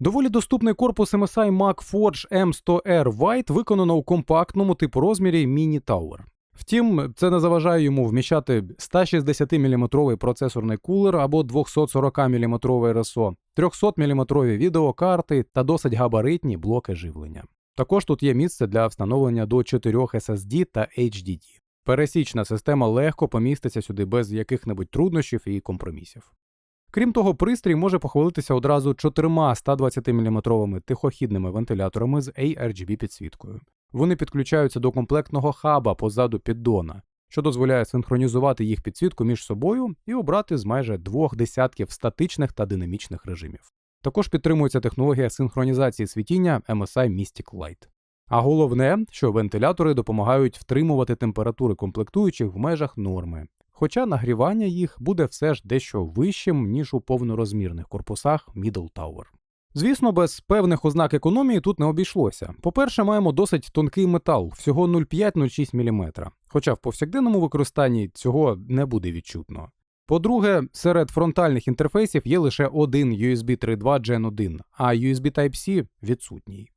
Доволі доступний корпус MSI Mac Forge M100R White виконано у компактному типу розмірі Mini Tower. Втім, це не заважає йому вміщати 160-мм процесорний кулер або 240-мм RSO, 300-мм відеокарти та досить габаритні блоки живлення. Також тут є місце для встановлення до 4 SSD та HDD. Пересічна система легко поміститься сюди без яких-небудь труднощів і компромісів. Крім того, пристрій може похвалитися одразу чотирма 120-мм тихохідними вентиляторами з ARGB підсвіткою. Вони підключаються до комплектного хаба позаду піддона, що дозволяє синхронізувати їх підсвітку між собою і обрати з майже двох десятків статичних та динамічних режимів. Також підтримується технологія синхронізації світіння MSI Mystic Light. А головне, що вентилятори допомагають втримувати температури комплектуючих в межах норми, хоча нагрівання їх буде все ж дещо вищим, ніж у повнорозмірних корпусах Middle Tower. Звісно, без певних ознак економії тут не обійшлося. По-перше, маємо досить тонкий метал, всього 0,5-0,6 мм, хоча в повсякденному використанні цього не буде відчутно. По-друге, серед фронтальних інтерфейсів є лише один USB 3.2 Gen 1, а USB Type-C відсутній.